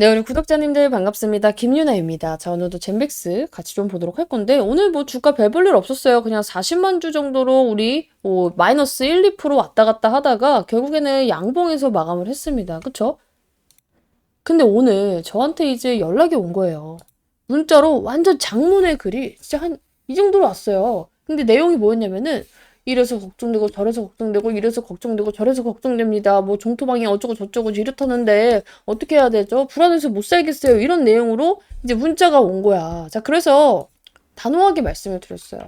네, 우리 구독자님들 반갑습니다. 김유나입니다. 자, 오늘도 젠백스 같이 좀 보도록 할 건데, 오늘 뭐 주가 별 볼일 없었어요. 그냥 40만 주 정도로 우리 뭐 마이너스 1, 2% 왔다 갔다 하다가 결국에는 양봉에서 마감을 했습니다. 그쵸? 근데 오늘 저한테 이제 연락이 온 거예요. 문자로 완전 장문의 글이 진짜 한 이 정도로 왔어요. 근데 내용이 뭐였냐면은 이래서 걱정되고 저래서 걱정되고 이래서 걱정되고 저래서 걱정됩니다. 뭐 종토방이 어쩌고 저쩌고 이렇다는데 어떻게 해야 되죠? 불안해서 못 살겠어요. 이런 내용으로 이제 문자가 온 거야. 자, 그래서 단호하게 말씀을 드렸어요.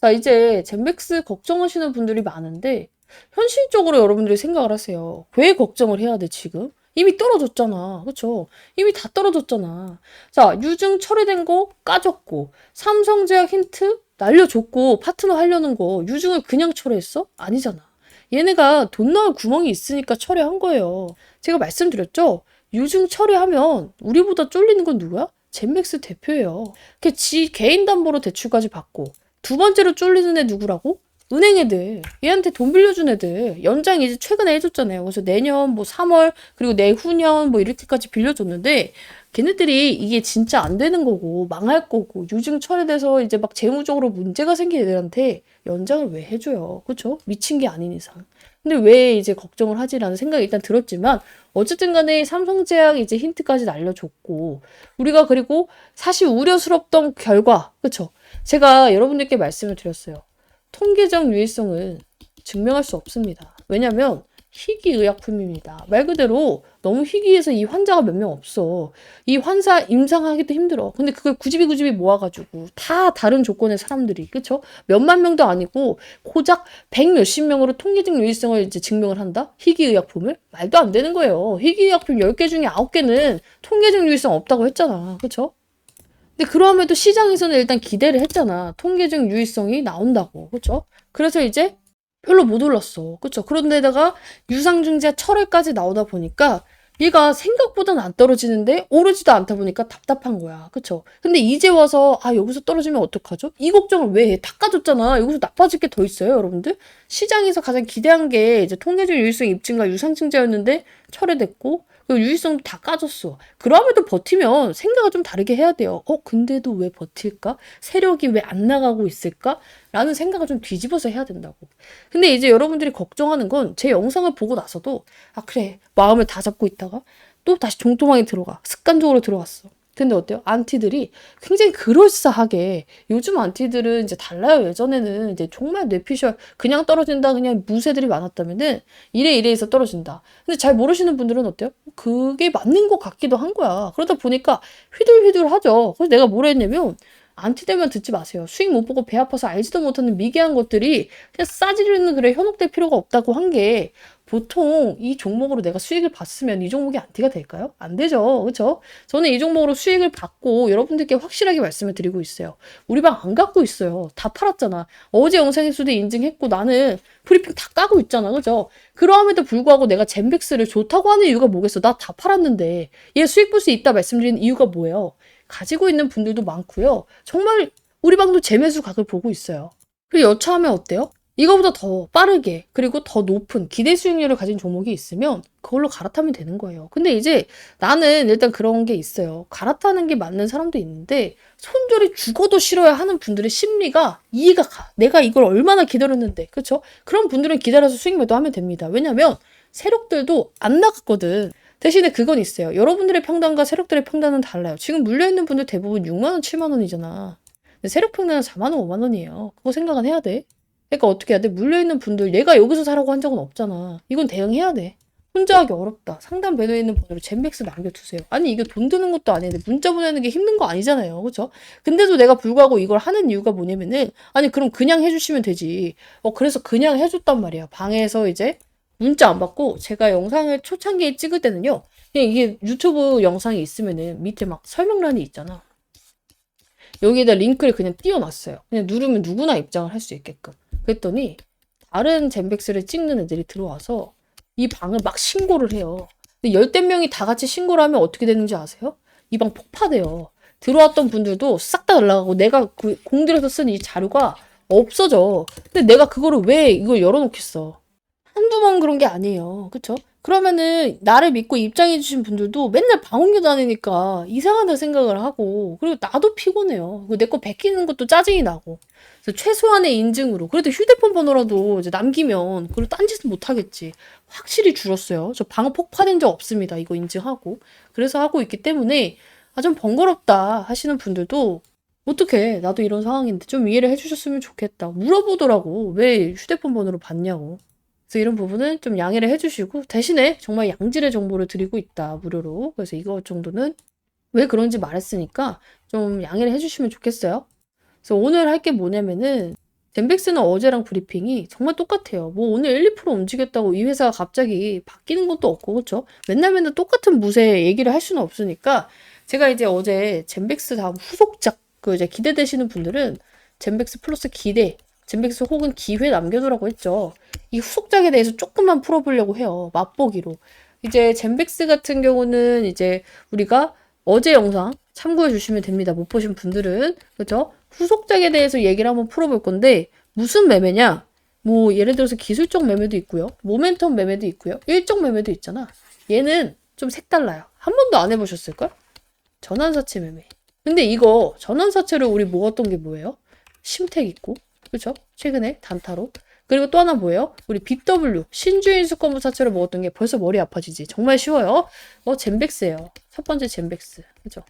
자, 이제 젠백스 걱정하시는 분들이 많은데 현실적으로 여러분들이 생각을 하세요. 왜 걱정을 해야 돼, 지금? 이미 떨어졌잖아. 그쵸? 이미 다 떨어졌잖아. 자, 유증 처리된 거 까졌고, 삼성제약 힌트 날려줬고, 파트너 하려는 거 유증을 그냥 철회했어? 아니잖아. 얘네가 돈 나올 구멍이 있으니까 철회한 거예요. 제가 말씀드렸죠? 유증 처리하면 우리보다 쫄리는 건 누구야? 젠맥스 대표예요. 그지 개인 담보로 대출까지 받고 두 번째로 쫄리는 애 누구라고? 은행 애들, 얘한테 돈 빌려준 애들, 연장 이제 최근에 해줬잖아요. 그래서 내년 뭐 3월, 그리고 내후년 뭐 이렇게까지 빌려줬는데, 걔네들이 이게 진짜 안 되는 거고, 망할 거고, 유증 처리돼서 이제 막 재무적으로 문제가 생긴 애들한테 연장을 왜 해줘요. 그쵸? 미친 게 아닌 이상. 근데 왜 이제 걱정을 하지라는 생각이 일단 들었지만, 어쨌든 간에 삼성제약 이제 힌트까지 날려줬고, 우리가 그리고 사실 우려스럽던 결과, 그쵸? 제가 여러분들께 말씀을 드렸어요. 통계적 유해성을 증명할 수 없습니다. 왜냐하면 희귀의약품입니다. 말 그대로 너무 희귀해서 이 환자가 몇 명 없어. 이 환자 임상하기도 힘들어. 근데 그걸 구집이 구집이 모아가지고 다 다른 조건의 사람들이 그쵸? 몇만 명도 아니고 고작 백 몇십 명으로 통계적 유해성을 이제 증명을 한다? 희귀의약품을? 말도 안 되는 거예요. 희귀의약품 10개 중에 9개는 통계적 유해성 없다고 했잖아. 그쵸? 근데 그럼에도 시장에서는 일단 기대를 했잖아. 통계적 유의성이 나온다고. 그쵸? 그래서 이제 별로 못 올랐어. 그쵸? 그런데다가 유상증자 철회까지 나오다 보니까 얘가 생각보다는 안 떨어지는데 오르지도 않다 보니까 답답한 거야. 그쵸? 근데 이제 와서 아 여기서 떨어지면 어떡하죠? 이 걱정을 왜 해? 닦아줬잖아. 여기서 나빠질 게 더 있어요, 여러분들? 시장에서 가장 기대한 게 이제 통계적 유의성 입증과 유상증자였는데 철회됐고 그 유의성도 다 까졌어. 그럼에도 버티면 생각을 좀 다르게 해야 돼요. 어, 근데도 왜 버틸까? 세력이 왜 안 나가고 있을까? 라는 생각을 좀 뒤집어서 해야 된다고. 근데 이제 여러분들이 걱정하는 건 제 영상을 보고 나서도, 아, 그래. 마음을 다 잡고 있다가 또 다시 종토망에 들어가. 습관적으로 들어갔어. 근데 어때요? 안티들이 굉장히 그럴싸하게 요즘 안티들은 이제 달라요. 예전에는 이제 정말 뇌피셜 그냥 떨어진다 그냥 무쇠들이 많았다면은 이래 이래해서 떨어진다. 근데 잘 모르시는 분들은 어때요? 그게 맞는 것 같기도 한 거야. 그러다 보니까 휘둘휘둘하죠. 그래서 내가 뭐라 했냐면 안티되면 듣지 마세요. 수익 못 보고 배 아파서 알지도 못하는 미개한 것들이 그냥 싸지르는 글에 현혹될 필요가 없다고 한 게 보통 이 종목으로 내가 수익을 봤으면 이 종목이 안티가 될까요? 안 되죠. 그렇죠? 저는 이 종목으로 수익을 받고 여러분들께 확실하게 말씀을 드리고 있어요. 우리 방 안 갖고 있어요. 다 팔았잖아. 어제 영상에서도 인증했고 나는 프리핑 다 까고 있잖아. 그죠? 그럼에도 불구하고 내가 젠백스를 좋다고 하는 이유가 뭐겠어? 나 다 팔았는데 얘 수익 볼 수 있다 말씀드리는 이유가 뭐예요? 가지고 있는 분들도 많고요. 정말 우리 방도 재매수 각을 보고 있어요. 그리고 여차하면 어때요? 이거보다 더 빠르게 그리고 더 높은 기대 수익률을 가진 종목이 있으면 그걸로 갈아타면 되는 거예요. 근데 이제 나는 일단 그런 게 있어요. 갈아타는 게 맞는 사람도 있는데 손절이 죽어도 싫어야 하는 분들의 심리가 이해가 가. 내가 이걸 얼마나 기다렸는데. 그렇죠? 그런 분들은 기다려서 수익 매도하면 됩니다. 왜냐면 세력들도 안 나갔거든. 대신에 그건 있어요. 여러분들의 평단과 세력들의 평단은 달라요. 지금 물려있는 분들 대부분 6만원, 7만원이잖아. 근데 세력 평단은 4만원, 5만원이에요. 그거 생각은 해야 돼. 그러니까 어떻게 해야 돼? 물려있는 분들, 얘가 여기서 사라고 한 적은 없잖아. 이건 대응해야 돼. 혼자 하기 어렵다. 상담 배너에 있는 번호로 젠맥스 남겨두세요. 아니, 이게 돈 드는 것도 아닌데 문자 보내는 게 힘든 거 아니잖아요. 그죠? 근데도 내가 불구하고 이걸 하는 이유가 뭐냐면은, 아니, 그럼 그냥 해주시면 되지. 어, 그래서 그냥 해줬단 말이야. 방에서 이제 문자 안 받고 제가 영상을 초창기에 찍을 때는요. 그냥 이게 유튜브 영상이 있으면은 밑에 막 설명란이 있잖아. 여기에다 링크를 그냥 띄워놨어요. 그냥 누르면 누구나 입장을 할 수 있게끔. 그랬더니 다른 젠백스를 찍는 애들이 들어와서 이 방을 막 신고를 해요. 근데 열댓 명이 다 같이 신고를 하면 어떻게 되는지 아세요? 이 방 폭파돼요. 들어왔던 분들도 싹 다 날라가고 내가 그 공들여서 쓴 이 자료가 없어져. 근데 내가 그거를 왜 이걸 열어놓겠어? 한두 번 그런 게 아니에요. 그쵸? 그러면은 나를 믿고 입장해 주신 분들도 맨날 방언교 다니니까 이상하다 생각을 하고 그리고 나도 피곤해요. 내 거 베끼는 것도 짜증이 나고. 그래서 최소한의 인증으로 그래도 휴대폰 번호라도 이제 남기면 그걸 딴짓은 못 하겠지. 확실히 줄었어요. 저 방어 폭파된 적 없습니다. 이거 인증하고. 그래서 하고 있기 때문에 아 좀 번거롭다 하시는 분들도 어떻게 나도 이런 상황인데 좀 이해를 해주셨으면 좋겠다. 물어보더라고. 왜 휴대폰 번호를 받냐고. 그래서 이런 부분은 좀 양해를 해주시고 대신에 정말 양질의 정보를 드리고 있다 무료로. 그래서 이거 정도는 왜 그런지 말했으니까 좀 양해를 해주시면 좋겠어요. 그래서 오늘 할 게 뭐냐면은 젠백스는 어제랑 브리핑이 정말 똑같아요. 뭐 오늘 1, 2% 움직였다고 이 회사가 갑자기 바뀌는 것도 없고 그렇죠? 맨날 맨날 똑같은 무쇠 얘기를 할 수는 없으니까 제가 이제 어제 젠백스 다음 후속작 그 이제 기대되시는 분들은 젠백스 플러스 기대 젠백스 혹은 기회 남겨두라고 했죠. 이 후속작에 대해서 조금만 풀어보려고 해요. 맛보기로. 이제 젠백스 같은 경우는 이제 우리가 어제 영상 참고해 주시면 됩니다. 못 보신 분들은. 그죠? 후속작에 대해서 얘기를 한번 풀어볼 건데, 무슨 매매냐? 뭐, 예를 들어서 기술적 매매도 있고요. 모멘텀 매매도 있고요. 일정 매매도 있잖아. 얘는 좀 색달라요. 한 번도 안 해보셨을걸? 전환사채 매매. 근데 이거 전환사채를 우리 모았던 게 뭐예요? 심택 있고, 그죠? 최근에 단타로. 그리고 또 하나 뭐예요? 우리 BW 신주인 수권부 사채를 먹었던 게 벌써 머리 아파지지. 정말 쉬워요. 어 젠백스예요. 첫 번째 젠백스. 그죠?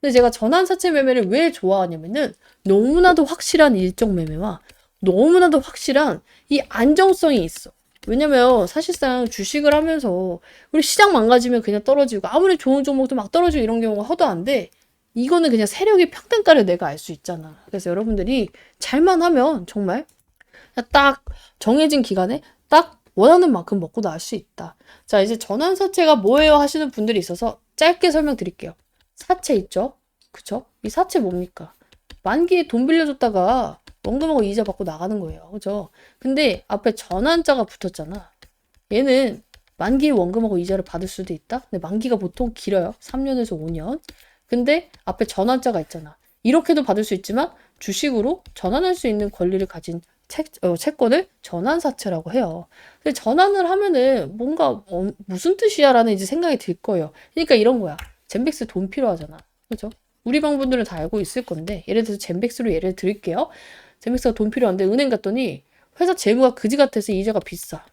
근데 제가 전환 사채 매매를 왜 좋아하냐면은 너무나도 확실한 일정 매매와 너무나도 확실한 이 안정성이 있어. 왜냐면 사실상 주식을 하면서 우리 시장 망가지면 그냥 떨어지고 아무리 좋은 종목도 막 떨어지고 이런 경우가 허도 안 돼. 이거는 그냥 세력의 평단가를 내가 알 수 있잖아. 그래서 여러분들이 잘만 하면 정말 딱 정해진 기간에 딱 원하는 만큼 먹고 나올 수 있다. 자, 이제 전환사채가 뭐예요 하시는 분들이 있어서 짧게 설명드릴게요. 사채 있죠? 그쵸? 이 사채 뭡니까? 만기에 돈 빌려줬다가 원금하고 이자 받고 나가는 거예요. 그죠? 근데 앞에 전환자가 붙었잖아. 얘는 만기에 원금하고 이자를 받을 수도 있다? 근데 만기가 보통 길어요. 3년에서 5년. 근데 앞에 전환자가 있잖아. 이렇게도 받을 수 있지만 주식으로 전환할 수 있는 권리를 가진 채, 어, 채권을 전환사채라고 해요. 근데 전환을 하면은 뭔가 어, 무슨 뜻이야 라는 이제 생각이 들 거예요. 그러니까 이런 거야. 젠백스 돈 필요하잖아. 그죠? 우리 방분들은 다 알고 있을 건데 예를 들어서 젠백스로 예를 들게요. 젠백스가 돈 필요한데 은행 갔더니 회사 재무가 그지 같아서 이자가 비싸.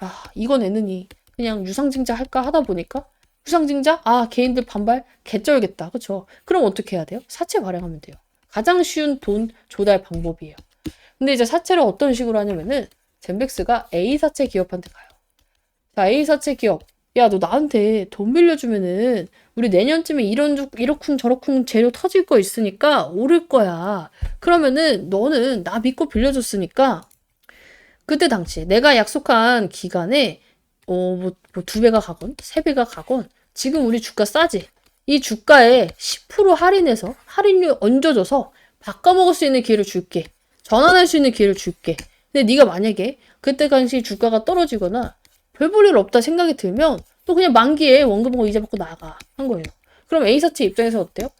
아 이거 내느니 그냥 유상증자 할까 하다 보니까 유상증자? 아 개인들 반발 개쩔겠다. 그쵸? 그럼 어떻게 해야 돼요? 사채 발행하면 돼요. 가장 쉬운 돈 조달 방법이에요. 근데 이제 사채를 어떤 식으로 하냐면은 젠백스가 A 사채 기업한테 가요. 자, A 사채 기업. 야, 너 나한테 돈 빌려주면은 우리 내년쯤에 이런 이렇쿵 저렇쿵 재료 터질 거 있으니까 오를 거야. 그러면은 너는 나 믿고 빌려줬으니까 그때 당시 내가 약속한 기간에 어, 뭐, 뭐 두 배가 가건, 세 배가 가건, 지금 우리 주가 싸지? 이 주가에 10% 할인해서, 할인료 얹어줘서 바꿔먹을 수 있는 기회를 줄게. 전환할 수 있는 기회를 줄게. 근데 네가 만약에 그때 당시 주가가 떨어지거나 별 볼 일 없다 생각이 들면 또 그냥 만기에 원금하고 이자 받고 나가 한 거예요. 그럼 A사채 입장에서 어때요?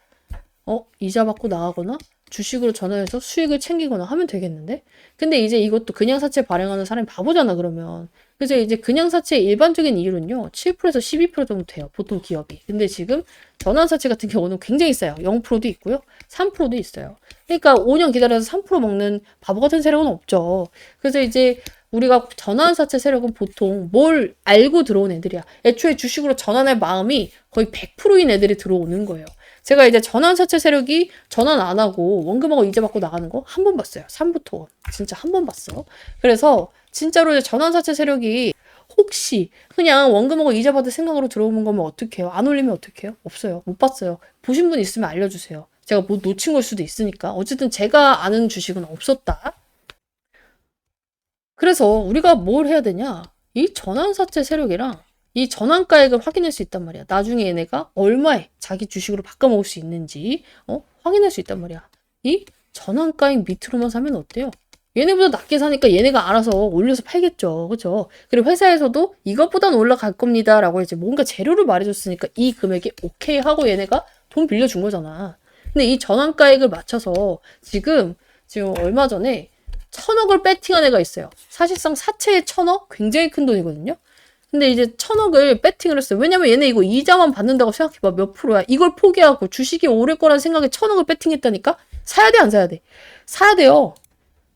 어 이자 받고 나가거나 주식으로 전환해서 수익을 챙기거나 하면 되겠는데? 근데 이제 이것도 그냥 사채 발행하는 사람이 바보잖아 그러면. 그래서 이제 그냥 사채의 일반적인 이율은요 7%에서 12% 정도 돼요 보통 기업이. 근데 지금 전환 사채 같은 경우는 굉장히 싸요. 0%도 있고요, 3%도 있어요. 그러니까 5년 기다려서 3% 먹는 바보 같은 세력은 없죠. 그래서 이제 우리가 전환 사채 세력은 보통 뭘 알고 들어온 애들이야. 애초에 주식으로 전환할 마음이 거의 100%인 애들이 들어오는 거예요. 제가 이제 전환사채 세력이 전환 안 하고 원금하고 이자 받고 나가는 거 한 번 봤어요. 3부터. 진짜 한 번 봤어. 그래서 진짜로 이제 전환사채 세력이 혹시 그냥 원금하고 이자 받을 생각으로 들어오는 거면 어떡해요? 안 올리면 어떡해요? 없어요. 못 봤어요. 보신 분 있으면 알려주세요. 제가 뭐 놓친 걸 수도 있으니까. 어쨌든 제가 아는 주식은 없었다. 그래서 우리가 뭘 해야 되냐? 이 전환사채 세력이랑 이 전환가액을 확인할 수 있단 말이야. 나중에 얘네가 얼마에 자기 주식으로 바꿔먹을 수 있는지 어? 확인할 수 있단 말이야. 이 전환가액 밑으로만 사면 어때요? 얘네보다 낮게 사니까 얘네가 알아서 올려서 팔겠죠. 그죠? 그리고 회사에서도 이것보단 올라갈 겁니다. 라고 이제 뭔가 재료를 말해줬으니까 이 금액이 오케이 하고 얘네가 돈 빌려준 거잖아. 근데 이 전환가액을 맞춰서 지금, 지금 얼마 전에 천억을 배팅한 애가 있어요. 사실상 사채의 천억? 굉장히 큰 돈이거든요. 근데 이제 천억을 배팅을 했어요. 왜냐면 얘네 이거 이자만 받는다고 생각해봐. 몇 프로야. 이걸 포기하고 주식이 오를 거라는 생각에 천억을 배팅했다니까? 사야 돼, 안 사야 돼? 사야 돼요.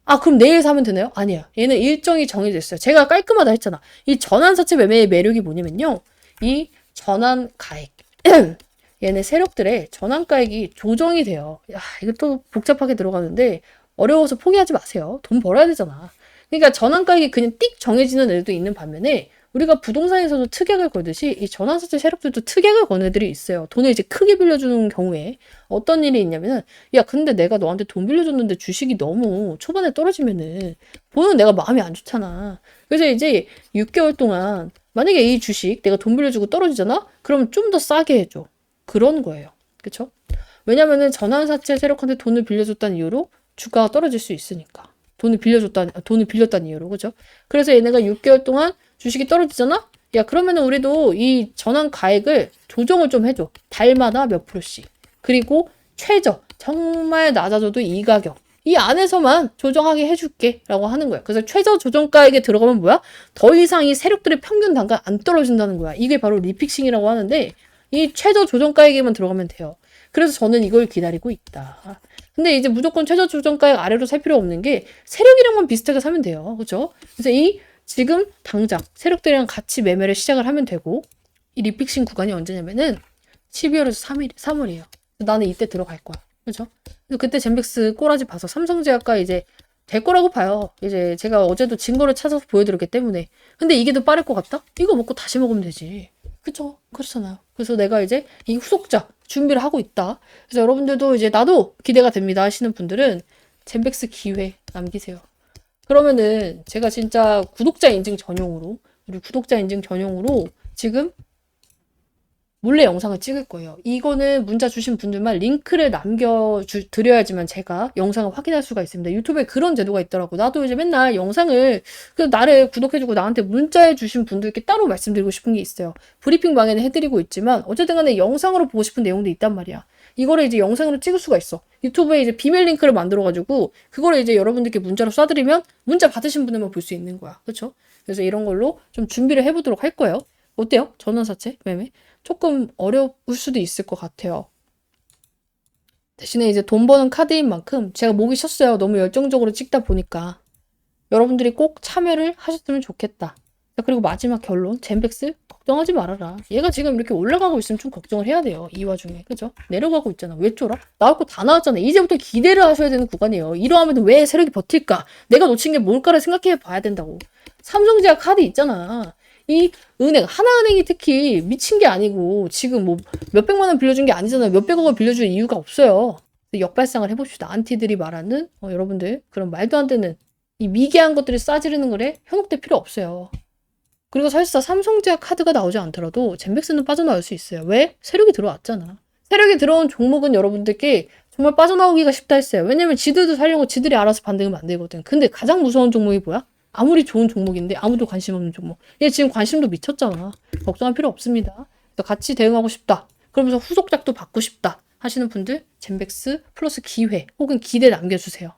아, 그럼 내일 사면 되나요? 아니야. 얘는 일정이 정해져 있어요. 제가 깔끔하다 했잖아. 이 전환사채 매매의 매력이 뭐냐면요. 이 전환가액. 얘네 세력들의 전환가액이 조정이 돼요. 야, 이거 또 복잡하게 들어가는데 어려워서 포기하지 마세요. 돈 벌어야 되잖아. 그러니까 전환가액이 그냥 띡 정해지는 애들도 있는 반면에 우리가 부동산에서도 특약을 걸듯이 이 전환사채 세력들도 특약을 건 애들이 있어요. 돈을 이제 크게 빌려주는 경우에 어떤 일이 있냐면은 야 근데 내가 너한테 돈 빌려줬는데 주식이 너무 초반에 떨어지면은 보는 내가 마음이 안 좋잖아. 그래서 이제 6개월 동안 만약에 이 주식 내가 돈 빌려주고 떨어지잖아? 그럼 좀 더 싸게 해줘. 그런 거예요. 그쵸? 왜냐면은 전환사채 세력한테 돈을 빌려줬다는 이유로 주가가 떨어질 수 있으니까. 돈을 빌려줬다는, 돈을 빌렸다는 이유로. 그죠? 그래서 얘네가 6개월 동안 주식이 떨어지잖아? 야, 그러면은 우리도 이 전환 가액을 조정을 좀 해줘. 달마다 몇 프로씩. 그리고 최저. 정말 낮아져도 이 가격. 이 안에서만 조정하게 해줄게. 라고 하는 거야. 그래서 최저 조정가액에 들어가면 뭐야? 더 이상 이 세력들의 평균 단가 안 떨어진다는 거야. 이게 바로 리픽싱이라고 하는데, 이 최저 조정가액에만 들어가면 돼요. 그래서 저는 이걸 기다리고 있다. 근데 이제 무조건 최저 조정가액 아래로 살 필요 없는 게 세력이랑만 비슷하게 사면 돼요. 그죠? 그래서 이 지금 당장 세력들이랑 같이 매매를 시작을 하면 되고 이 리픽싱 구간이 언제냐면은 12월에서 3일, 3월이에요. 나는 이때 들어갈 거야. 그죠? 그때 젠백스 꼬라지 봐서 삼성제약과 이제 될 거라고 봐요. 이제 제가 어제도 증거를 찾아서 보여드렸기 때문에. 근데 이게 더 빠를 것 같다? 이거 먹고 다시 먹으면 되지. 그쵸? 그렇잖아요. 그래서 내가 이제 이 후속작 준비를 하고 있다. 그래서 여러분들도 이제 나도 기대가 됩니다 하시는 분들은 젠백스 기회 남기세요. 그러면은 제가 진짜 구독자 인증 전용으로 우리 구독자 인증 전용으로 지금 몰래 영상을 찍을 거예요. 이거는 문자 주신 분들만 링크를 남겨 주, 드려야지만 제가 영상을 확인할 수가 있습니다. 유튜브에 그런 제도가 있더라고. 나도 이제 맨날 영상을 그 나를 구독해주고 나한테 문자해 주신 분들께 따로 말씀드리고 싶은 게 있어요. 브리핑 방에는 해드리고 있지만 어쨌든 간에 영상으로 보고 싶은 내용도 있단 말이야. 이거를 이제 영상으로 찍을 수가 있어. 유튜브에 이제 비밀 링크를 만들어가지고 그거를 이제 여러분들께 문자로 쏴드리면 문자 받으신 분들만 볼 수 있는 거야. 그렇죠? 그래서 이런 걸로 좀 준비를 해보도록 할 거예요. 어때요? 전원사채 매매? 조금 어려울 수도 있을 것 같아요. 대신에 이제 돈 버는 카드인 만큼 제가 목이 쉬었어요. 너무 열정적으로 찍다 보니까. 여러분들이 꼭 참여를 하셨으면 좋겠다. 자, 그리고 마지막 결론. 젠백스 걱정하지 말아라. 얘가 지금 이렇게 올라가고 있으면 좀 걱정을 해야 돼요. 이 와중에. 그죠? 내려가고 있잖아. 왜 쫄아? 나올 거 다 나왔잖아. 이제부터 기대를 하셔야 되는 구간이에요. 이러하면 왜 세력이 버틸까? 내가 놓친 게 뭘까를 생각해 봐야 된다고. 삼성제약 카드 있잖아. 이 은행, 하나은행이 특히 미친 게 아니고 지금 뭐 몇백만 원 빌려준 게 아니잖아요. 몇백억을 빌려줄 이유가 없어요. 역발상을 해봅시다. 안티들이 말하는 어, 여러분들 그런 말도 안 되는 이 미개한 것들을 싸지르는 거에 현혹될 필요 없어요. 그리고 사실상 삼성제약 카드가 나오지 않더라도 젠백스는 빠져나올 수 있어요. 왜? 세력이 들어왔잖아. 세력이 들어온 종목은 여러분들께 정말 빠져나오기가 쉽다 했어요. 왜냐면 지들도 살려고 지들이 알아서 반등을 만들거든. 근데 가장 무서운 종목이 뭐야? 아무리 좋은 종목인데 아무도 관심 없는 종목. 얘 지금 관심도 미쳤잖아. 걱정할 필요 없습니다. 같이 대응하고 싶다. 그러면서 후속작도 받고 싶다. 하시는 분들 젠백스 플러스 기회 혹은 기대 남겨주세요.